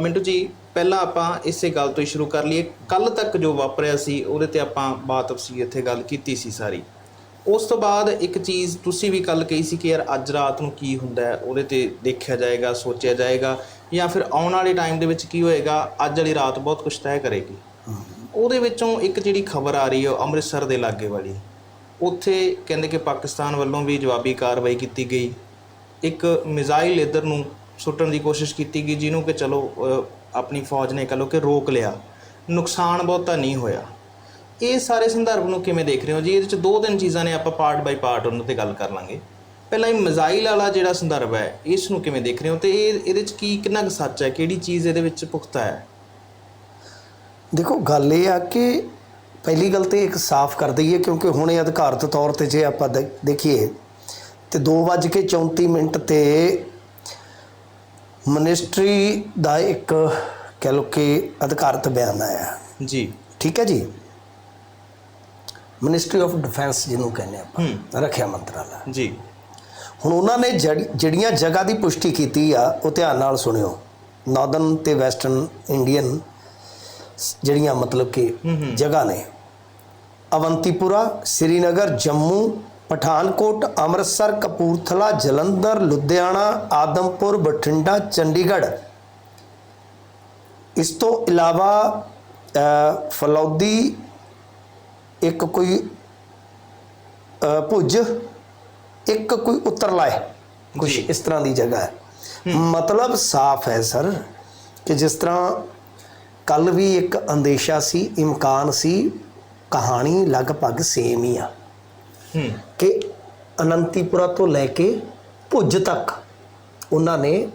ਮਿੰਟੂ ਜੀ, ਪਹਿਲਾਂ ਆਪਾਂ ਇਸੇ ਗੱਲ ਤੋਂ ਹੀ ਸ਼ੁਰੂ ਕਰ ਲਈਏ। ਕੱਲ ਤੱਕ ਜੋ ਵਾਪਰਿਆ ਸੀ, ਉਹਦੇ ਤੇ ਆਪਾਂ ਬਾਤ ਸੀ, ਇੱਥੇ ਗੱਲ ਕੀਤੀ ਸੀ ਸਾਰੀ। ਉਸ ਤੋਂ ਬਾਅਦ ਇੱਕ ਚੀਜ਼ ਤੁਸੀਂ ਵੀ ਕੱਲ ਕਹੀ ਸੀ ਕਿ ਯਾਰ ਅੱਜ ਰਾਤ ਨੂੰ ਕੀ ਹੁੰਦਾ ਹੈ, ਉਹਦੇ ਤੇ ਦੇਖਿਆ ਜਾਏਗਾ, ਸੋਚਿਆ ਜਾਏਗਾ। ਜਾਂ ਫਿਰ ਆਉਣ ਵਾਲੇ ਟਾਈਮ ਦੇ ਵਿੱਚ ਕੀ ਹੋਏਗਾ, ਅੱਜ ਵਾਲੀ ਰਾਤ ਬਹੁਤ ਕੁਝ ਤੈਅ ਕਰੇਗੀ। ਉਹਦੇ ਵਿੱਚੋਂ ਇੱਕ ਜਿਹੜੀ ਖਬਰ ਆ ਰਹੀ ਹੈ ਅੰਮ੍ਰਿਤਸਰ ਦੇ ਲਾਗੇ ਵਾਲੀ। ਉੱਥੇ ਕਹਿੰਦੇ ਕਿ ਪਾਕਿਸਤਾਨ ਵੱਲੋਂ ਵੀ ਜਵਾਬੀ ਕਾਰਵਾਈ ਕੀਤੀ ਗਈ। ਇੱਕ ਮਿਜ਼ਾਈਲ ਇੱਧਰ ਨੂੰ ਸੁੱਟਣ ਦੀ ਕੋਸ਼ਿਸ਼ ਕੀਤੀ ਗਈ ਜਿਹਨੂੰ ਕਿ ਚਲੋ ਆਪਣੀ ਫੌਜ ਨੇ ਕਹ ਲਓ ਕਿ ਰੋਕ ਲਿਆ। ਨੁਕਸਾਨ ਬਹੁਤਾ ਨਹੀਂ ਹੋਇਆ। ਇਹ ਸਾਰੇ ਸੰਦਰਭ ਨੂੰ ਕਿਵੇਂ ਦੇਖ ਰਹੇ ਹੋ? ਜੀ, ਇਹਦੇ ਵਿੱਚ ਦੋ ਤਿੰਨ ਚੀਜ਼ਾਂ ਨੇ, ਆਪਾਂ ਪਾਰਟ ਬਾਈ ਪਾਰਟ ਉਹਨਾਂ ਤੇ ਗੱਲ ਕਰ ਲਾਂਗੇ। ਪਹਿਲਾਂ ਇਹ ਮਿਜ਼ਾਈਲ ਵਾਲਾ ਜਿਹੜਾ ਸੰਦਰਭ ਹੈ, ਇਸ ਨੂੰ ਕਿਵੇਂ ਦੇਖ ਰਹੇ ਹੋ? ਤੇ ਇਹ, ਇਹਦੇ ਵਿੱਚ ਕੀ, ਕਿੰਨਾ ਕੁ ਸੱਚ ਹੈ? ਕਿਹੜੀ ਚੀਜ਼ ਇਹਦੇ ਵਿੱਚ ਪੁਖਤਾ ਹੈ? ਦੇਖੋ, ਗੱਲ ਇਹ ਆ ਕਿ ਪਹਿਲੀ ਗੱਲ ਤੇ ਇੱਕ ਸਾਫ਼ ਕਰ ਦਈਏ, ਕਿਉਂਕਿ ਹੁਣ ਇਹ ਅਧਿਕਾਰਤ ਤੌਰ ਤੇ ਜੇ ਆਪਾਂ ਦੇ- ਦੇਖੀਏ, ਤੇ 2:34 ਮਿੰਟ ਤੇ ਮਿਨਿਸਟਰੀ ਦਾ ਇੱਕ ਕਹਿ ਲਓ ਕਿ ਅਧਿਕਾਰਤ ਬਿਆਨ ਆਇਆ। ਜੀ। ਠੀਕ ਹੈ ਜੀ? ਮਿਨਿਸਟਰੀ ਆਫ ਡਿਫੈਂਸ ਜਿਹਨੂੰ ਕਹਿੰਦੇ ਆਪਾਂ ਰੱਖਿਆ ਮੰਤਰਾਲਾ। ਜੀ। ਹੁਣ ਉਹਨਾਂ ਨੇ ਜਿਹੜੀਆਂ ਜਗ੍ਹਾ ਦੀ ਪੁਸ਼ਟੀ ਕੀਤੀ ਆ ਉਹ ਧਿਆਨ ਨਾਲ ਸੁਣਿਓ। ਨਾਰਦਰਨ ਤੇ ਵੈਸਟਰਨ ਇੰਡੀਅਨ ਜਿਹੜੀਆਂ ਮਤਲਬ ਕਿ ਜਗ੍ਹਾ ਨੇ। ਅਵੰਤੀਪੁਰਾ ਸ੍ਰੀਨਗਰ ਜੰਮੂ ਪਠਾਨਕੋਟ ਅੰਮ੍ਰਿਤਸਰ ਕਪੂਰਥਲਾ ਜਲੰਧਰ ਲੁਧਿਆਣਾ ਆਦਮਪੁਰ ਬਠਿੰਡਾ ਚੰਡੀਗੜ੍ਹ। ਇਸ ਤੋਂ ਇਲਾਵਾ ਫਲੌਦੀ ਇੱਕ ਕੋਈ ਭੁੱਜ ਇੱਕ ਕੋਈ ਉਤਰਲਾ ਹੈ। ਕੁਝ। ਇਸ ਤਰ੍ਹਾਂ ਦੀ ਜਗ੍ਹਾ ਹੈ। ਮਤਲਬ ਸਾਫ਼ ਹੈ ਸਰ ਕਿ ਜਿਸ ਤਰ੍ਹਾਂ ਕੱਲ ਵੀ ਇੱਕ ਅੰਦੇਸ਼ਾ ਸੀ ਇਮਕਾਨ ਸੀ ਕਹਾਣੀ ਲਗਭਗ ਸੇਮ ਹੀ ਆ। ਕਿ ਅਨੰਤੀਪੁਰਾ ਤੋਂ ਲੈ ਕੇ ਭੁੱਜ ਤੱਕ ਉਹਨਾਂ ਨੇ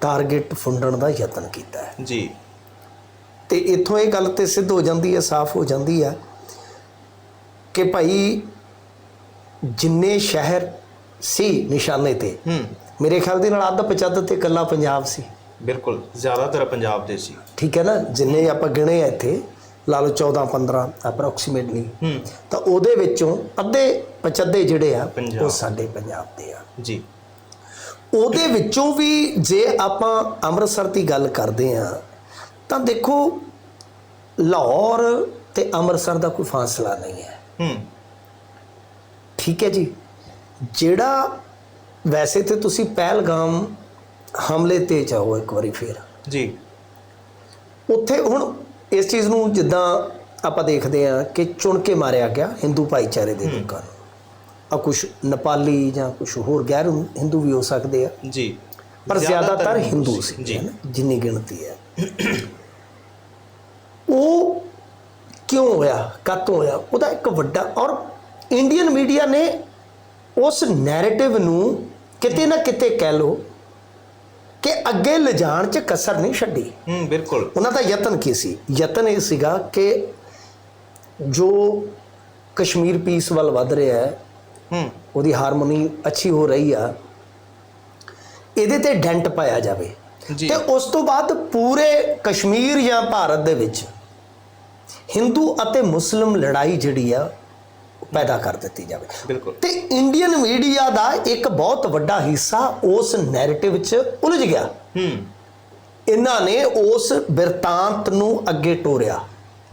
ਟਾਰਗੇਟ ਫੁੰਡਣ ਦਾ ਯਤਨ ਕੀਤਾ ਹੈ। ਜੀ। ਤੇ ਇੱਥੋਂ ਇਹ ਗੱਲ ਤੇ ਸਿੱਧ ਹੋ ਜਾਂਦੀ ਹੈ ਸਾਫ਼ ਹੋ ਜਾਂਦੀ ਹੈ ਕਿ ਭਾਈ ਜਿੰਨੇ ਸ਼ਹਿਰ ਸੀ ਨਿਸ਼ਾਨੇ ਤੇ ਹੂੰ। ਮੇਰੇ ਖਿਆਲ ਦੇ ਨਾਲ ਅੱਧ ਪਚੱਧ ਤੇ ਇਕੱਲਾ ਪੰਜਾਬ ਸੀ। ਬਿਲਕੁਲ ਜ਼ਿਆਦਾਤਰ ਪੰਜਾਬ ਦੇ ਸੀ। ਠੀਕ ਹੈ ਨਾ? ਜਿੰਨੇ ਆਪਾਂ ਗਿਣੇ ਇੱਥੇ ਲਾ ਲਓ 14 15 ਅਪਰੋਕਸੀਮੇਟਲੀ ਤਾਂ ਉਹਦੇ ਵਿੱਚੋਂ ਅੱਧੇ ਪਚੱਧੇ ਜਿਹੜੇ ਆ। ਉਹ ਸਾਡੇ ਪੰਜਾਬ ਦੇ ਆ। ਜੀ। ਉਹਦੇ ਵਿੱਚੋਂ ਵੀ ਜੇ ਆਪਾਂ ਅੰਮ੍ਰਿਤਸਰ ਦੀ ਗੱਲ ਕਰਦੇ ਆ ਤਾਂ ਦੇਖੋ ਲਾਹੌਰ ਤੇ ਅੰਮ੍ਰਿਤਸਰ ਦਾ ਕੋਈ ਫਾਸਲਾ ਨਹੀਂ ਹੈ। ਹੂੰ। ਠੀਕ ਹੈ ਜੀ। ਜਿਹੜਾ ਵੈਸੇ ਤੇ ਤੁਸੀਂ ਪਹਿਲਗਾਮ ਹਮਲੇ ਤੇ ਜਾਓ ਇੱਕ ਵਾਰੀ ਫੇਰ। ਜੀ। ਉੱਥੇ ਹੁਣ ਇਸ ਚੀਜ਼ ਨੂੰ ਜਿੱਦਾਂ ਆਪਾਂ ਦੇਖਦੇ ਆ ਕਿ ਚੁਣ ਕੇ ਮਾਰਿਆ ਗਿਆ ਹਿੰਦੂ ਭਾਈਚਾਰੇ ਦੇ ਲੋਕਾਂ ਨੂੰ। ਆ ਕੁਝ ਨੇਪਾਲੀ ਜਾਂ ਕੁਝ ਹੋਰ ਗੈਰ ਹਿੰਦੂ ਵੀ ਹੋ ਸਕਦੇ ਆ। ਜੀ। ਪਰ ਜ਼ਿਆਦਾਤਰ ਹਿੰਦੂ ਸੀ। ਜੀ। ਜਿੰਨੀ ਗਿਣਤੀ ਹੈ। ਉਹ ਕਿਉਂ ਹੋਇਆ ਕਦੋਂ ਹੋਇਆ? ਉਹਦਾ ਇੱਕ ਵੱਡਾ ਔਰ ਇੰਡੀਅਨ ਮੀਡੀਆ ਨੇ ਉਸ ਨੈਰੇਟਿਵ ਨੂੰ ਕਿਤੇ ਨਾ ਕਿਤੇ ਕਹਿ ਲੋ ਕਿ ਅੱਗੇ ਲਿਜਾਣ 'ਚ ਕਸਰ ਨਹੀਂ ਛੱਡੀ। ਹੂੰ ਬਿਲਕੁਲ। ਉਹਨਾਂ ਦਾ ਯਤਨ ਕੀ ਸੀ? ਯਤਨ ਇਹ ਸੀਗਾ ਕਿ ਜੋ ਕਸ਼ਮੀਰ ਪੀਸ ਵੱਲ ਵੱਧ ਰਿਹਾ ਹੈ ਹੂੰ। ਉਹਦੀ ਹਾਰਮੋਨੀ ਅੱਛੀ ਹੋ ਰਹੀ ਆ ਇਹਦੇ ਤੇ ਡੈਂਟ ਪਾਇਆ ਜਾਵੇ। ਜੀ। ਤੇ ਉਸ ਤੋਂ ਬਾਅਦ ਪੂਰੇ ਕਸ਼ਮੀਰ ਜਾਂ ਭਾਰਤ ਦੇ ਵਿੱਚ ਹਿੰਦੂ ਅਤੇ ਮੁਸਲਿਮ ਲੜਾਈ ਜਿਹੜੀ ਆ ਪੈਦਾ ਕਰ ਦਿੱਤੀ ਜਾਵੇ। ਬਿਲਕੁਲ। ਤੇ ਇੰਡੀਅਨ ਮੀਡੀਆ ਦਾ ਇੱਕ ਬਹੁਤ ਵੱਡਾ ਹਿੱਸਾ ਉਸ ਨੈਰੇਟਿਵ 'ਚ ਉਲਝ ਗਿਆ। ਹੂੰ। ਇਹਨਾਂ ਨੇ ਉਸ ਬਿਰਤਾਂਤ ਨੂੰ ਅੱਗੇ ਟੋਰਿਆ।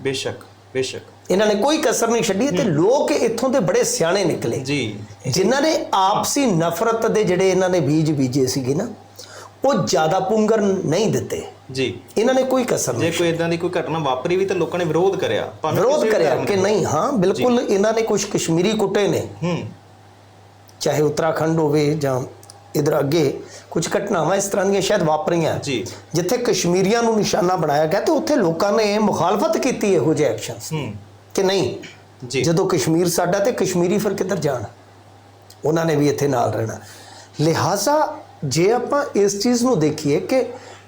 ਬੇਸ਼ੱਕ ਬੇਸ਼ੱਕ। ਇਹਨਾਂ ਨੇ ਕੋਈ ਕਸਰ ਨਹੀਂ ਛੱਡੀ ਤੇ ਲੋਕ ਇੱਥੋਂ ਦੇ ਬੜੇ ਸਿਆਣੇ ਨਿਕਲੇ। ਜੀ। ਜਿਨ੍ਹਾਂ ਨੇ ਆਪਸੀ ਨਫ਼ਰਤ ਦੇ ਜਿਹੜੇ ਇਹਨਾਂ ਨੇ ਬੀਜ ਬੀਜੇ ਸੀਗੇ ਨਾ ਉਹ ਜ਼ਿਆਦਾ ਪੁੰਗਰ ਨਹੀਂ ਦਿੱਤੇ। ਜੀ। ਇਹਨਾਂ ਨੇ ਕੋਈ ਕਸਰ ਜੇ ਨਹੀਂ ਕੋਈ ਇਦਾਂ ਦੀ ਕੋਈ ਘਟਨਾ ਵਾਪਰੀ ਵੀ ਤਾਂ ਲੋਕਾਂ ਨੇ ਵਿਰੋਧ ਕਰਿਆ। ਭਾਵੇਂ ਵਿਰੋਧ ਕਿਸੇ ਵੀ ਕਰਿਆ ਧਰਮ ਕਿ। ਨਹੀਂ ਹਾਂ ਬਿਲਕੁਲ ਇਹਨਾਂ ਨੇ ਕੁਝ ਕਸ਼ਮੀਰੀ ਕੁੱਟੇ ਨੇ। ਹੂੰ। ਚਾਹੇ ਉੱਤਰਾਖੰਡ ਹੋਵੇ ਜਾਂ ਇਧਰ ਅੱਗੇ ਕੁਝ ਘਟਨਾਵਾਂ ਇਸ ਤਰ੍ਹਾਂ ਦੀਆਂ ਸ਼ਾਇਦ ਵਾਪਰੀਆਂ। ਜੀ। ਜਿੱਥੇ ਕਸ਼ਮੀਰੀਆਂ ਨੂੰ ਨਿਸ਼ਾਨਾ ਬਣਾਇਆ ਗਿਆ ਤੇ ਉੱਥੇ ਲੋਕਾਂ ਨੇ ਮੁਖਾਲਫਤ ਕੀਤੀ ਇਹੋ ਜਿਹੇ ਐਕਸ਼ਨਸ ਹੂੰ। ਕਿ ਨਹੀਂ ਜੀ। ਜਦੋਂ ਕਸ਼ਮੀਰ ਸਾਡਾ ਤੇ ਕਸ਼ਮੀਰੀ ਫਿਰ ਕਿੱਧਰ ਜਾਣ? ਉਹਨਾਂ ਨੇ ਵੀ ਇੱਥੇ ਨਾਲ ਰਹਿਣਾ। ਲਿਹਾਜ਼ਾ ਜੇ ਆਪਾਂ ਇਸ ਚੀਜ਼ ਨੂੰ ਦੇਖੀਏ ਕਿ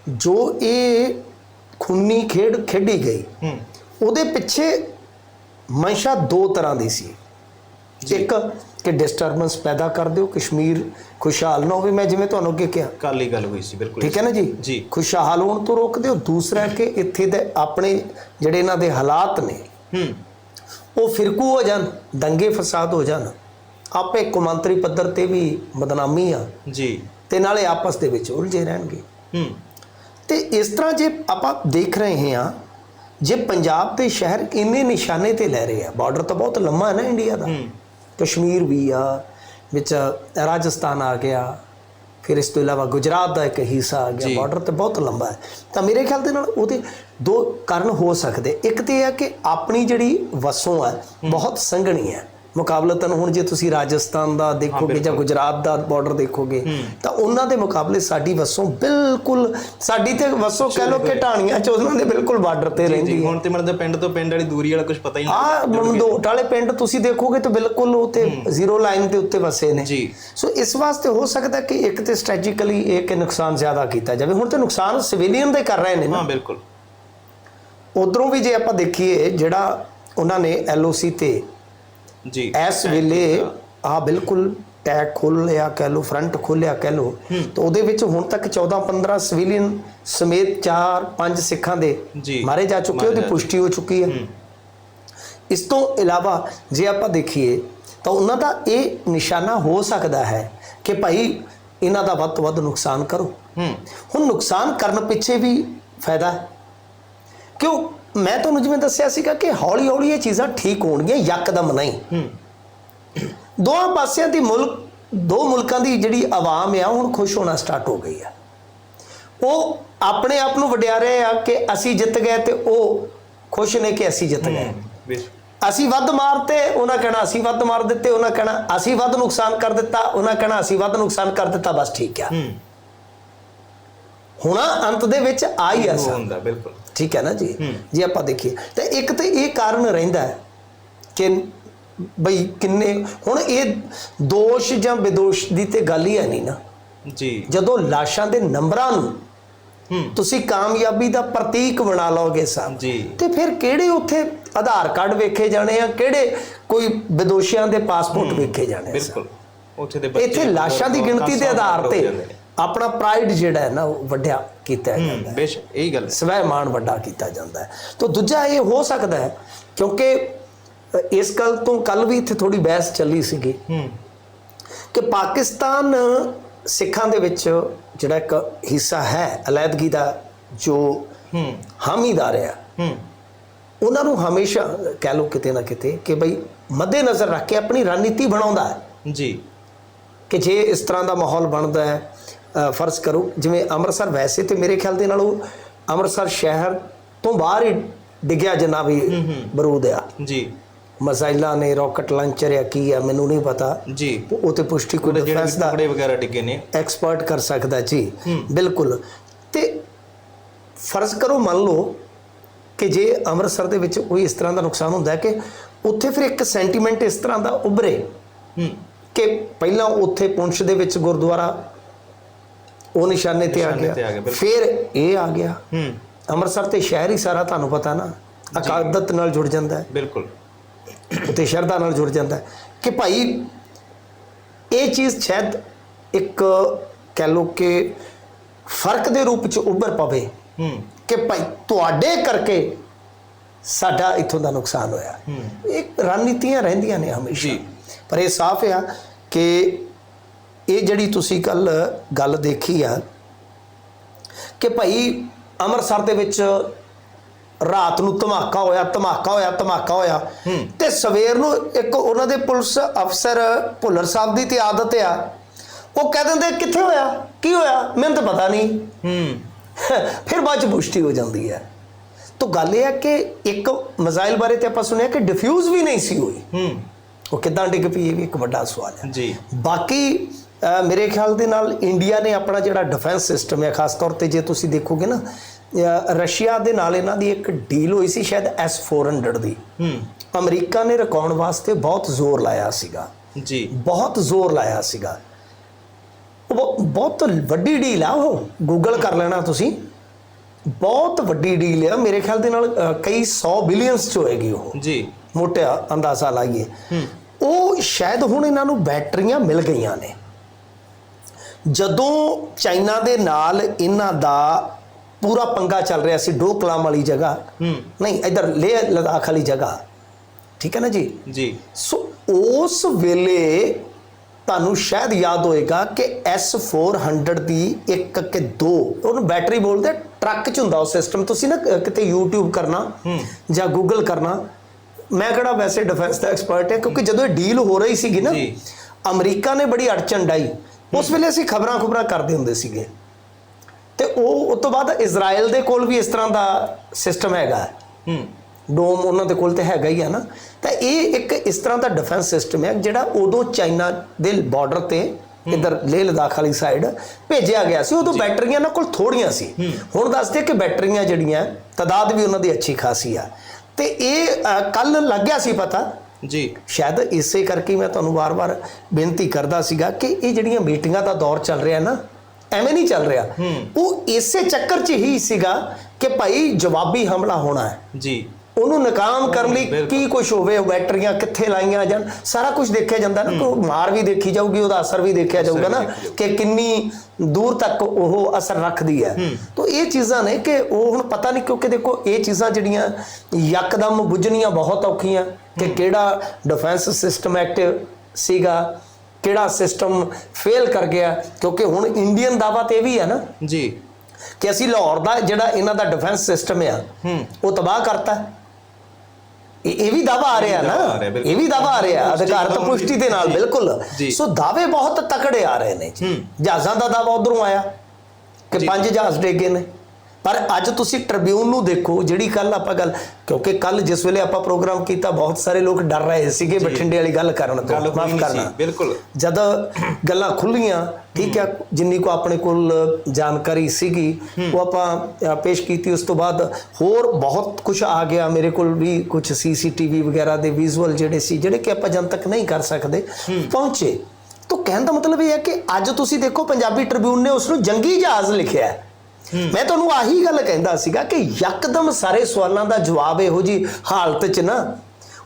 ਜੋ ਇਹ ਖੂਨੀ ਖੇਡ ਖੇਡੀ ਗਈ ਹੂੰ। ਉਹਦੇ ਪਿੱਛੇ ਮਨਸ਼ਾ ਦੋ ਤਰ੍ਹਾਂ ਦੀ ਸੀ। ਇੱਕ ਕਿ ਡਿਸਟਰਬੈਂਸ ਪੈਦਾ ਕਰ ਦਿਓ ਕਸ਼ਮੀਰ ਖੁਸ਼ਹਾਲ ਨਾ ਹੋਵੇ ਮੈਂ ਜਿਵੇਂ ਤੁਹਾਨੂੰ ਅੱਗੇ ਕਿਹਾ। ਕੱਲ ਹੀ ਗੱਲ ਹੋਈ ਸੀ ਬਿਲਕੁਲ। ਠੀਕ ਹੈ ਨਾ ਜੀ? ਜੀ। ਖੁਸ਼ਹਾਲ ਹੋਣ ਤੋਂ ਰੋਕ ਦਿਓ। ਦੂਸਰਾ ਕਿ ਇੱਥੇ ਦੇ ਆਪਣੇ ਜਿਹੜੇ ਇਹਨਾਂ ਦੇ ਹਾਲਾਤ ਨੇ ਹੂੰ। ਉਹ ਫਿਰਕੂ ਹੋ ਜਾਣ ਦੰਗੇ ਫਸਾਦ ਹੋ ਜਾਣ। ਆਪੇ ਕੌਮਾਂਤਰੀ ਪੱਧਰ ਤੇ ਵੀ ਬਦਨਾਮੀ ਆ। ਜੀ। ਤੇ ਨਾਲੇ ਆਪਸ ਦੇ ਵਿੱਚ ਉਲਝੇ ਰਹਿਣਗੇ। ਹੂੰ। ਤੇ ਇਸ ਤਰ੍ਹਾਂ ਜੇ ਆਪਾਂ ਦੇਖ ਰਹੇ ਹਾਂ ਜੇ ਪੰਜਾਬ ਦੇ ਸ਼ਹਿਰ ਇੰਨੇ ਨਿਸ਼ਾਨੇ ਤੇ ਲੈ ਰਹੇ ਆ ਬਾਰਡਰ ਤਾਂ ਬਹੁਤ ਲੰਮਾ ਹੈ ਨਾ ਇੰਡੀਆ ਦਾ। ਕਸ਼ਮੀਰ ਵੀ ਆ ਵਿੱਚ ਰਾਜਸਥਾਨ ਆ ਗਿਆ ਫਿਰ ਇਸ ਤੋਂ ਇਲਾਵਾ ਗੁਜਰਾਤ ਦਾ ਇੱਕ ਹਿੱਸਾ ਆ ਗਿਆ ਬਾਰਡਰ ਤੇ ਬਹੁਤ ਲੰਬਾ ਹੈ। ਤਾਂ ਮੇਰੇ ਖਿਆਲ ਦੇ ਨਾਲ ਉਹਦੇ ਦੋ ਕਾਰਨ ਹੋ ਸਕਦੇ। ਇੱਕ ਤੇ ਇਹ ਹੈ ਕਿ ਆਪਣੀ ਜਿਹੜੀ ਵਸੋਂ ਹੈ। ਬਹੁਤ ਸੰਘਣੀ ਹੈ। ਮੁਕਾਬਲਤਨ ਹੁਣ ਜੇ ਤੁਸੀਂ ਰਾਜਸਥਾਨ ਦਾ ਦੇਖੋਗੇ ਜਾਂ ਗੁਜਰਾਤ ਦਾ ਬਾਰਡਰ ਦੇਖੋਗੇ ਤਾਂ ਉਹਨਾਂ ਦੇ ਮੁਕਾਬਲੇ ਸਾਡੀ ਵਸੋਂ ਬਿਲਕੁਲ ਸਾਡੀ ਤੇ ਵਸੋਂ ਕਹਿ ਲੋ ਕਿ ਢਾਣੀਆਂ ਚ ਉਹਨਾਂ ਦੇ ਬਿਲਕੁਲ ਬਾਰਡਰ ਤੇ ਰਹਿੰਦੀ ਹੁਣ ਤੇ ਮਤਲਬ ਪਿੰਡ ਤੋਂ ਪਿੰਡ ਵਾਲੀ ਦੂਰੀ ਵਾਲਾ ਕੁਝ ਪਤਾ ਹੀ ਨਹੀਂ ਆ ਮੰਦੋਟ ਵਾਲੇ ਪਿੰਡ ਤੁਸੀਂ ਦੇਖੋਗੇ ਤਾਂ ਬਿਲਕੁਲ ਉਹ ਤੇ ਜ਼ੀਰੋ ਲਾਈਨ ਦੇ ਉੱਤੇ ਵਸੇ ਨੇ। ਜੀ। ਸੋ ਇਸ ਵਾਸਤੇ ਹੋ ਸਕਦਾ ਕਿ ਇੱਕ ਤੇ ਸਟ੍ਰੈਟਜੀਕਲੀ ਇਹ ਕਿ ਨੁਕਸਾਨ ਜ਼ਿਆਦਾ ਕੀਤਾ ਜਾਵੇ। ਹੁਣ ਤੇ ਨੁਕਸਾਨ ਸਿਵਿਲੀਅਨ ਦੇ ਕਰ ਰਹੇ ਨਾ ਹਾਂ ਬਿਲਕੁਲ। ਉਧਰੋਂ ਵੀ ਜੇ ਆਪਾਂ ਦੇਖੀਏ ਜਿਹੜਾ ਉਹਨਾਂ ਨੇ ਐਲਓਸੀ ਤੇ ਜੀ। ਇਸ ਵੇਲੇ ਆ ਬਿਲਕੁਲ ਟੈਗ ਖੋਲ ਲਿਆ ਕਹਿ ਲੋ ਫਰੰਟ ਖੋਲਿਆ ਕਹਿ ਲੋ ਤਾਂ ਉਹਦੇ ਵਿੱਚ ਹੁਣ ਤੱਕ 14 15 ਸਿਵਿਲੀਅਨ ਸਮੇਤ 4 5 ਸਿੱਖਾਂ ਦੇ। ਮਾਰੇ ਜਾ ਚੁੱਕੇ ਉਹਦੀ ਪੁਸ਼ਟੀ ਹੋ ਚੁੱਕੀ ਹੈ। ਇਸ ਤੋਂ ਇਲਾਵਾ ਜੇ ਆਪਾਂ ਦੇਖੀਏ ਤਾਂ ਉਹਨਾਂ ਦਾ ਇਹ ਨਿਸ਼ਾਨਾ ਹੋ ਸਕਦਾ ਹੈ ਕਿ ਭਾਈ ਇਹਨਾਂ ਦਾ ਵੱਧ ਤੋਂ ਵੱਧ ਨੁਕਸਾਨ ਕਰੋ। ਹੁਣ ਨੁਕਸਾਨ ਕਰਨ ਪਿੱਛੇ ਵੀ ਫਾਇਦਾ ਕਿਉਂ? ਮੈਂ ਤੁਹਾਨੂੰ ਜਿਵੇਂ ਦੱਸਿਆ ਸੀਗਾ ਕਿ ਹੌਲੀ ਹੌਲੀ ਇਹ ਚੀਜ਼ਾਂ ਠੀਕ ਹੋਣਗੀਆਂ ਯਕਦਮ ਨਹੀਂ। ਹੂੰ। ਦੋਹਾਂ ਪਾਸਿਆਂ ਦੀ ਮੁਲਕ ਦੋ ਮੁਲਕਾਂ ਦੀ ਜਿਹੜੀ ਆਵਾਮ ਆ ਹੁਣ ਖੁਸ਼ ਹੋਣਾ ਸਟਾਰਟ ਹੋ ਗਈ ਆ। ਉਹ ਆਪਣੇ ਆਪ ਨੂੰ ਵਡਿਆ ਰਹੇ ਆ ਕਿ ਅਸੀਂ ਜਿੱਤ ਗਏ ਤੇ ਉਹ ਖੁਸ਼ ਨੇ ਕਿ ਅਸੀਂ ਜਿੱਤ ਗਏ। ਅਸੀਂ ਵੱਧ ਮਾਰਤੇ ਉਹਨਾਂ ਕਹਿਣਾ ਅਸੀਂ ਵੱਧ ਮਾਰ ਦਿੱਤੇ ਉਹਨਾਂ ਕਹਿਣਾ ਅਸੀਂ ਵੱਧ ਨੁਕਸਾਨ ਕਰ ਦਿੱਤਾ ਉਹਨਾਂ ਕਹਿਣਾ ਅਸੀਂ ਵੱਧ ਨੁਕਸਾਨ ਕਰ ਦਿੱਤਾ ਬਸ ਠੀਕ ਆ। ਹੁਣ ਅੰਤ ਦੇ ਵਿੱਚ ਆ ਹੀ ਸਭ। ਹੁੰਦਾ ਬਿਲਕੁਲ। ਠੀਕ ਹੈ ਨਾ ਜੀ? ਜੇ ਆਪਾਂ ਦੇਖੀਏ ਤਾਂ ਇੱਕ ਤੇ ਇਹ ਕਾਰਨ ਰਹਿੰਦਾ ਕਿ ਬਈ ਕਿੰਨੇ ਹੁਣ ਇਹ ਦੋਸ਼ ਜਾਂ ਬੇਦੋਸ਼ ਦੀ ਤੇ ਗੱਲ ਹੀ ਹੈ ਨਹੀਂ ਨਾ। ਜੀ। ਜਦੋਂ ਲਾਸ਼ਾਂ ਦੇ ਨੰਬਰਾਂ ਨੂੰ ਤੁਸੀਂ ਕਾਮਯਾਬੀ ਦਾ ਪ੍ਰਤੀਕ ਬਣਾ ਲਓਗੇ ਸਾਹਿਬ ਜੀ। ਤੇ ਫਿਰ ਕਿਹੜੇ ਉੱਥੇ ਆਧਾਰ ਕਾਰਡ ਵੇਖੇ ਜਾਣੇ ਆ? ਕਿਹੜੇ ਕੋਈ ਬੇਦੋਸ਼ੀਆਂ ਦੇ ਪਾਸਪੋਰਟ ਵੇਖੇ ਜਾਣੇ? ਬਿਲਕੁਲ। ਉੱਥੇ ਦੇ ਬੱਚੇ ਇੱਥੇ ਲਾਸ਼ਾਂ ਦੀ ਗਿਣਤੀ ਦੇ ਆਧਾਰ ਤੇ ਆਪਣਾ ਪ੍ਰਾਈਡ ਜਿਹੜਾ ਹੈ ਨਾ ਉਹ ਵੱਡਿਆ ਕੀਤਾ ਜਾਂਦਾ ਹੂੰ। ਬੇਸ਼ ਇਹੀ ਗੱਲ ਹੈ। ਸਵੈ ਮਾਣ ਵੱਡਾ ਕੀਤਾ ਜਾਂਦਾ ਹੈ। ਤਾਂ ਦੂਜਾ ਇਹ ਹੋ ਸਕਦਾ ਹੈ ਕਿਉਂਕਿ ਇਸ ਗੱਲ ਤੋਂ ਕੱਲ ਵੀ ਇੱਥੇ ਥੋੜੀ ਬਹਿਸ ਚੱਲੀ ਸੀਗੀ ਕਿ ਪਾਕਿਸਤਾਨ ਸਿੱਖਾਂ ਦੇ ਵਿੱਚ ਜਿਹੜਾ ਇੱਕ ਹਿੱਸਾ ਹੈ ਅਲੈਦਗੀ ਦਾ ਜੋ ਹਾਮੀਦਾਰ ਹੈ ਉਹਨਾਂ ਨੂੰ ਹਮੇਸ਼ਾ ਕਹਿ ਲਓ ਕਿਤੇ ਨਾ ਕਿਤੇ ਕਿ ਬਈ ਮੱਦੇ ਨਜ਼ਰ ਰੱਖ ਕੇ ਆਪਣੀ ਰਣਨੀਤੀ ਬਣਾਉਂਦਾ ਹੈ। ਜੀ। ਕਿ ਜੇ ਇਸ ਤਰ੍ਹਾਂ ਦਾ ਮਾਹੌਲ ਬਣਦਾ ਹੈ ਫਰਜ਼ ਕਰੋ। ਜਿਵੇਂ ਅੰਮ੍ਰਿਤਸਰ ਵੈਸੇ ਤੇ ਮੇਰੇ ਖਿਆਲ ਦੇ ਨਾਲ ਉਹ ਅੰਮ੍ਰਿਤਸਰ ਸ਼ਹਿਰ ਤੋਂ ਬਾਹਰ ਹੀ ਡਿੱਗਿਆ ਜਿੰਨਾ ਵੀ ਬਰੂਦ ਆ। ਜੀ। ਮਜ਼ਾਈਲਾਂ ਨੇ ਰਾਕਟ ਲਾਂਚਰ ਆ ਕੀ ਆ ਮੈਨੂੰ ਨਹੀਂ ਪਤਾ। ਜੀ। ਉਹ ਤੇ ਪੁਸ਼ਟੀ ਕੋਈ ਡਿਫੈਂਸ ਦਾ ਟੁਕੜੇ ਵਗੈਰਾ ਡਿੱਗੇ ਨੇ। ਐਕਸਪਰਟ ਕਰ ਸਕਦਾ ਜੀ। ਬਿਲਕੁਲ। ਤੇ ਫਰਜ਼ ਕਰੋ ਮੰਨ ਲਓ ਕਿ ਜੇ ਅੰਮ੍ਰਿਤਸਰ ਦੇ ਵਿੱਚ ਕੋਈ ਇਸ ਤਰ੍ਹਾਂ ਦਾ ਨੁਕਸਾਨ ਹੁੰਦਾ ਹੈ ਕਿ ਉੱਥੇ ਫਿਰ ਇੱਕ ਸੈਂਟੀਮੈਂਟ ਇਸ ਤਰ੍ਹਾਂ ਦਾ ਉੱਭਰੇ ਹੂੰ। ਕਿ ਪਹਿਲਾਂ ਉੱਥੇ ਪੁੰਛ ਦੇ ਵਿੱਚ ਗੁਰਦੁਆਰਾ ਉਹ ਨਿਸ਼ਾਨੇ ਤੇ ਆ ਤੇ ਗਿਆ। ਫਿਰ ਇਹ ਆ ਗਿਆ। ਹੂੰ। ਅੰਮ੍ਰਿਤਸਰ ਤੇ ਸ਼ਹਿਰ ਹੀ ਸਾਰਾ ਤੁਹਾਨੂੰ ਪਤਾ ਨਾ ਅਕਾਦਤ ਨਾਲ ਜੁੜ ਜਾਂਦਾ ਹੈ। ਬਿਲਕੁਲ। ਉਤੇ ਸ਼ਰਧਾ ਨਾਲ ਜੁੜ ਜਾਂਦਾ ਹੈ। ਕਿ ਭਾਈ ਇਹ ਚੀਜ਼ ਸ਼ਾਇਦ ਇੱਕ ਕਹਿ ਲੋ ਕਿ ਫ਼ਰਕ ਦੇ ਰੂਪ ਚ ਉੱਭਰ ਪਵੇ। ਹੂੰ। ਕਿ ਭਾਈ ਤੁਹਾਡੇ ਕਰਕੇ ਸਾਡਾ ਇੱਥੋਂ ਦਾ ਨੁਕਸਾਨ ਹੋਇਆ। ਇਹ ਰਣਨੀਤੀਆਂ ਰਹਿੰਦੀਆਂ ਨੇ ਹਮੇਸ਼ਾ। ਪਰ ਇਹ ਸਾਫ਼ ਆ ਕਿ ਇਹ ਜਿਹੜੀ ਤੁਸੀਂ ਕੱਲ ਗੱਲ ਦੇਖੀ ਆ ਕਿ ਭਾਈ ਅੰਮ੍ਰਿਤਸਰ ਦੇ ਵਿੱਚ ਰਾਤ ਨੂੰ ਧਮਾਕਾ ਹੋਇਆ ਧਮਾਕਾ ਹੋਇਆ ਧਮਾਕਾ ਹੋਇਆ ਤੇ ਸਵੇਰ ਨੂੰ ਇੱਕ ਉਹਨਾਂ ਦੇ ਪੁਲਿਸ ਅਫਸਰ ਭੁੱਲਰ ਸਾਹਿਬ ਦੀ ਤੇ ਆਦਤ ਆ ਉਹ ਕਹਿ ਦਿੰਦੇ ਕਿੱਥੇ ਹੋਇਆ? ਕੀ ਹੋਇਆ? ਮੈਨੂੰ ਤਾਂ ਪਤਾ ਨਹੀਂ। ਹੂੰ। ਫਿਰ ਬਾਅਦ ਚ ਪੁਸ਼ਟੀ ਹੋ ਜਾਂਦੀ ਹੈ ਤਾਂ ਗੱਲ ਇਹ ਹੈ ਕਿ ਇੱਕ ਮਜ਼ਾਈਲ ਬਾਰੇ ਤੇ ਆਪਾਂ ਸੁਣਿਆ ਕਿ ਡਿਫਿਊਜ਼ ਵੀ ਨਹੀਂ ਸੀ ਹੋਈ। ਹੂੰ। ਉਹ ਕਿੱਦਾਂ ਡਿੱਗ ਪਈ ਇਹ ਵੀ ਇੱਕ ਵੱਡਾ ਸਵਾਲ ਹੈ ਜੀ। ਬਾਕੀ ਮੇਰੇ ਖਿਆਲ ਦੇ ਨਾਲ ਇੰਡੀਆ ਨੇ ਆਪਣਾ ਜਿਹੜਾ ਡਿਫੈਂਸ ਸਿਸਟਮ ਹੈ ਖਾਸ ਤੌਰ ਤੇ ਜੇ ਤੁਸੀਂ ਦੇਖੋਗੇ ਨਾ ਰਸ਼ੀਆ ਦੇ ਨਾਲ ਇਹਨਾਂ ਦੀ ਇੱਕ ਡੀਲ ਹੋਈ ਸੀ ਸ਼ਾਇਦ S400 ਦੀ। ਹੂੰ। ਅਮਰੀਕਾ ਨੇ ਰਕਾਉਣ ਵਾਸਤੇ ਬਹੁਤ ਜ਼ੋਰ ਲਾਇਆ ਸੀਗਾ। ਜੀ। ਬਹੁਤ ਜ਼ੋਰ ਲਾਇਆ ਸੀਗਾ। ਉਹ ਬਹੁ- ਬਹੁਤ ਵੱਡੀ ਡੀਲ ਆ ਉਹ। ਗੂਗਲ ਕਰ ਲੈਣਾ ਤੁਸੀਂ। ਬਹੁਤ ਵੱਡੀ ਡੀਲ ਆ। ਮੇਰੇ ਖਿਆਲ ਦੇ ਨਾਲ ਕਈ 100 ਬਿਲੀਅਨਸ ਚ ਹੋਏਗੀ ਉਹ। ਜੀ। ਮੋਟਾ ਅੰਦਾਜ਼ਾ ਲਾਈਏ। ਉਹ ਸ਼ਾਇਦ ਹੁਣ ਇਹਨਾਂ ਨੂੰ ਬੈਟਰੀਆਂ ਮਿਲ ਗਈਆਂ ਨੇ। ਜਦੋਂ ਚਾਈਨਾ ਦੇ ਨਾਲ ਇਹਨਾਂ ਦਾ ਪੂਰਾ ਪੰਗਾ ਚੱਲ ਰਿਹਾ ਸੀ ਡੋਕਲਾਮ ਵਾਲੀ ਜਗ੍ਹਾ ਹੂੰ। ਨਹੀਂ ਇਧਰ ਲੇਹ ਲਦਾਖ ਵਾਲੀ ਜਗ੍ਹਾ ਠੀਕ ਹੈ ਨਾ ਜੀ? ਜੀ। ਸੋ ਉਸ ਵੇਲੇ ਤੁਹਾਨੂੰ ਸ਼ਾਇਦ ਯਾਦ ਹੋਏਗਾ ਕਿ S400 ਦੀ ਇੱਕ ਕਿ ਦੋ ਉਹਨੂੰ ਬੈਟਰੀ ਬੋਲਦੇ ਟਰੱਕ 'ਚ ਹੁੰਦਾ ਉਹ ਸਿਸਟਮ। ਤੁਸੀਂ ਨਾ ਕਿਤੇ YouTube ਕਰਨਾ ਜਾਂ Google ਕਰਨਾ ਮੈਂ ਕਿਹੜਾ ਵੈਸੇ ਡਿਫੈਂਸ ਦਾ ਐਕਸਪਰਟ ਹੈ ਕਿਉਂਕਿ ਜਦੋਂ ਇਹ ਡੀਲ ਹੋ ਰਹੀ ਸੀਗੀ ਨਾ। ਅਮਰੀਕਾ ਨੇ ਬੜੀ ਅੜਚਨ ਡਾਈ। ਉਸ ਵੇਲੇ ਅਸੀਂ ਖਬਰਾਂ ਖਬਰਾਂ ਕਰਦੇ ਹੁੰਦੇ ਸੀਗੇ। ਤੇ ਉਹ ਉਸ ਤੋਂ ਬਾਅਦ ਇਜ਼ਰਾਈਲ ਦੇ ਕੋਲ ਵੀ ਇਸ ਤਰ੍ਹਾਂ ਦਾ ਸਿਸਟਮ ਹੈਗਾ। ਹੈ। ਡੋਮ ਉਹਨਾਂ ਦੇ ਕੋਲ ਤੇ ਹੈਗਾ ਹੀ ਆ ਨਾ। ਤਾਂ ਇਹ ਇੱਕ ਇਸ ਤਰ੍ਹਾਂ ਦਾ ਡਿਫੈਂਸ ਸਿਸਟਮ ਹੈ ਜਿਹੜਾ ਉਦੋਂ ਚਾਈਨਾ ਦੇ ਬਾਰਡਰ ਤੇ ਇਧਰ ਲੇਹ ਲਦਾਖ ਵਾਲੀ ਸਾਈਡ ਭੇਜਿਆ ਗਿਆ ਸੀ। ਉਦੋਂ ਬੈਟਰੀਆਂ ਨਾਲ ਕੋਲ ਥੋੜੀਆਂ ਸੀ। ਹੁਣ ਦੱਸਦੇ ਕਿ ਬੈਟਰੀਆਂ ਜਿਹੜੀਆਂ ਤਾਦਾਦ ਵੀ ਉਹਨਾਂ ਦੀ ਅੱਛੀ ਖਾਸੀ ਆ। ਤੇ ਇਹ ਕੱਲ ਲੱਗਿਆ ਸੀ ਪਤਾ। ਜੀ। ਸ਼ਾਇਦ ਇਸੇ ਕਰਕੇ ਮੈਂ ਤੁਹਾਨੂੰ ਵਾਰ-ਵਾਰ ਬੇਨਤੀ ਕਰਦਾ ਸੀਗਾ ਕਿ ਇਹ ਜਿਹੜੀਆਂ ਮੀਟਿੰਗਾਂ ਦਾ ਦੌਰ ਚੱਲ ਰਿਹਾ ਨਾ ਐਵੇਂ ਨਹੀਂ ਚੱਲ ਰਿਹਾ। ਉਹ ਇਸੇ ਚੱਕਰ 'ਚ ਹੀ ਸੀਗਾ ਕਿ ਭਾਈ ਜਵਾਬੀ ਹਮਲਾ ਹੋਣਾ ਹੈ। ਜੀ। ਉਹਨੂੰ ਨਾਕਾਮ ਕਰਨ ਲਈ। ਕੀ ਕੁਝ ਹੋਵੇ ਬੈਟਰੀਆਂ ਕਿੱਥੇ ਲਾਈਆਂ ਜਾਣ ਸਾਰਾ ਕੁਝ ਦੇਖਿਆ ਜਾਂਦਾ ਨਾ ਕਿ ਮਾਰ ਵੀ ਦੇਖੀ ਜਾਊਗੀ ਉਹਦਾ ਅਸਰ ਵੀ ਦੇਖਿਆ ਜਾਊਗਾ ਨਾ ਕਿ ਕਿੰਨੀ ਦੂਰ ਤੱਕ ਉਹ ਅਸਰ ਰੱਖਦੀ ਹੈ। ਤਾਂ ਇਹ ਚੀਜ਼ਾਂ ਨੇ ਕਿ ਉਹ ਹੁਣ ਪਤਾ ਨਹੀਂ ਕਿਉਂਕਿ ਦੇਖੋ ਇਹ ਚੀਜ਼ਾਂ ਜਿਹੜੀਆਂ ਯਕਦਮ ਬੁੱਝਣੀਆਂ ਬਹੁਤ ਔਖੀਆਂ ਕਿ ਕਿਹੜਾ ਡਿਫੈਂਸ ਸਿਸਟਮ ਐਕਟਿਵ ਸੀਗਾ ਕਿਹੜਾ ਸਿਸਟਮ ਫੇਲ ਕਰ ਗਿਆ ਕਿਉਂਕਿ ਹੁਣ ਇੰਡੀਅਨ ਦਾਵਾ ਤੇ ਵੀ ਹੈ ਨਾ ਜੀ। ਕਿ ਅਸੀਂ ਲਾਹੌਰ ਦਾ ਜਿਹੜਾ ਇਹਨਾਂ ਦਾ ਡਿਫੈਂਸ ਸਿਸਟਮ ਆ ਉਹ ਤਬਾਹ ਕਰਤਾ। ਇਹ ਇਹ ਵੀ ਦਾਵਾ ਆ ਰਿਹਾ ਨਾ। ਇਹ ਵੀ ਦਾਵਾ ਆ ਰਿਹਾ ਅਧਿਕਾਰਤ ਹੋਊਗੀ। ਪੁਸ਼ਟੀ ਦੇ ਨਾਲ। ਬਿਲਕੁਲ। ਸੋ ਦਾਅਵੇ ਬਹੁਤ ਤਕੜੇ ਆ ਰਹੇ ਨੇ। ਜਹਾਜ਼ਾਂ ਦਾ ਦਾਵਾ ਉਧਰੋਂ ਆਇਆ ਕਿ। ਪੰਜ ਜਹਾਜ਼ ਡੇਗੇ ਨੇ ਪਰ ਅੱਜ ਤੁਸੀਂ ਟ੍ਰਿਬਿਊਨ ਨੂੰ ਦੇਖੋ ਜਿਹੜੀ ਕੱਲ ਆਪਾਂ ਗੱਲ ਕਿਉਂਕਿ ਕੱਲ ਜਿਸ ਵੇਲੇ ਆਪਾਂ ਪ੍ਰੋਗਰਾਮ ਕੀਤਾ ਬਹੁਤ ਸਾਰੇ ਲੋਕ ਡਰ ਰਹੇ ਸੀਗੇ ਬਠਿੰਡੇ ਵਾਲੀ ਗੱਲ ਕਰਨ ਤੋਂ ਮਾਫ ਕਰਨਾ। ਬਿਲਕੁਲ। ਜਦ ਗੱਲਾਂ ਖੁੱਲੀਆਂ ਠੀਕ ਹੈ ਜਿੰਨੀ ਕੋ ਆਪਣੇ ਕੋਲ ਜਾਣਕਾਰੀ ਸੀਗੀ ਉਹ ਆਪਾਂ ਪੇਸ਼ ਕੀਤੀ। ਉਸ ਤੋਂ ਬਾਅਦ ਹੋਰ ਬਹੁਤ ਕੁਝ ਆ ਗਿਆ। ਮੇਰੇ ਕੋਲ ਵੀ ਕੁਝ ਸੀਸੀਟੀਵੀ ਵਗੈਰਾ ਦੇ ਵਿਜ਼ੂਅਲ ਜਿਹੜੇ ਸੀ ਜਿਹੜੇ ਕਿ ਆਪਾਂ ਜਨਤਕ ਨਹੀਂ ਕਰ ਸਕਦੇ ਪਹੁੰਚੇ। ਤਾਂ ਕਹਿਣ ਦਾ ਮਤਲਬ ਇਹ ਹੈ ਕਿ ਅੱਜ ਤੁਸੀਂ ਦੇਖੋ ਪੰਜਾਬੀ ਟ੍ਰਿਬਿਊਨ ਨੇ ਉਸ ਨੂੰ ਜੰਗੀ ਜਹਾਜ਼ ਲਿਖਿਆ ਹੈ। ਮੈਂ ਤੁਹਾਨੂੰ ਆਹੀ ਗੱਲ ਕਹਿੰਦਾ ਸੀਗਾ ਕਿ ਯਕਦਮ ਸਾਰੇ ਸਵਾਲਾਂ ਦਾ ਜਵਾਬ ਇਹੋ ਜੀ ਹਾਲਤ 'ਚ ਨਾ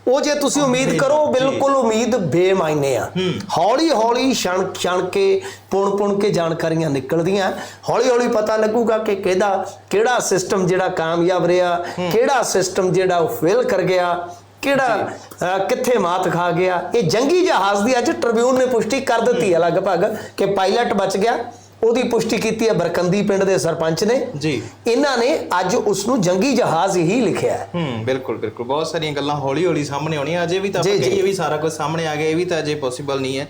ਉਹ ਜੇ ਤੁਸੀਂ ਉਮੀਦ ਕਰੋ ਬਿਲਕੁਲ ਉਮੀਦ ਬੇਮਾਇਨੇ ਆ। ਹੌਲੀ ਹੌਲੀ ਛਣ ਛਣ ਕੇ ਪੁਣ ਪੁਣ ਕੇ ਜਾਣਕਾਰੀਆਂ ਨਿਕਲਦੀਆਂ। ਹੌਲੀ ਹੌਲੀ ਪਤਾ ਲੱਗੂਗਾ ਕਿ ਕਿਹਦਾ ਕਿਹੜਾ ਸਿਸਟਮ ਜਿਹੜਾ ਕਾਮਯਾਬ ਰਿਹਾ ਕਿਹੜਾ ਸਿਸਟਮ ਜਿਹੜਾ ਉਹ ਫੇਲ ਕਰ ਗਿਆ ਕਿਹੜਾ ਕਿੱਥੇ ਮਾਤ ਖਾ ਗਿਆ। ਇਹ ਜੰਗੀ ਜਹਾਜ਼ ਦੀ ਅੱਜ ਟ੍ਰਿਬਿਊਨ ਨੇ ਪੁਸ਼ਟੀ ਕਰ ਦਿੱਤੀ ਹੈ ਲਗਭਗ ਕਿ ਪਾਇਲਟ ਬਚ ਗਿਆ। ਉਹਦੀ ਪੁਸ਼ਟੀ ਕੀਤੀ ਹੈ ਬਰਕੰਦੀ ਪਿੰਡ ਦੇ ਸਰਪੰਚ ਨੇ। ਜੀ। ਇਹਨਾਂ ਨੇ ਅੱਜ ਉਸ ਨੂੰ ਜੰਗੀ ਜਹਾਜ਼ ਹੀ ਲਿਖਿਆ ਹੈ। ਹੂੰ ਬਿਲਕੁਲ ਬਿਲਕੁਲ। ਬਹੁਤ ਸਾਰੀਆਂ ਗੱਲਾਂ ਹੌਲੀ ਹੌਲੀ ਸਾਹਮਣੇ ਆਉਣੀਆਂ। ਅਜੇ ਵੀ ਤਾਂ ਆਪਾਂ। ਕਹੀਏ ਵੀ ਸਾਰਾ ਕੁਝ ਸਾਹਮਣੇ ਆ ਗਿਆ। ਇਹ ਵੀ ਤਾਂ ਅਜੇ ਪੋਸੀਬਲ ਨਹੀਂ ਹੈ।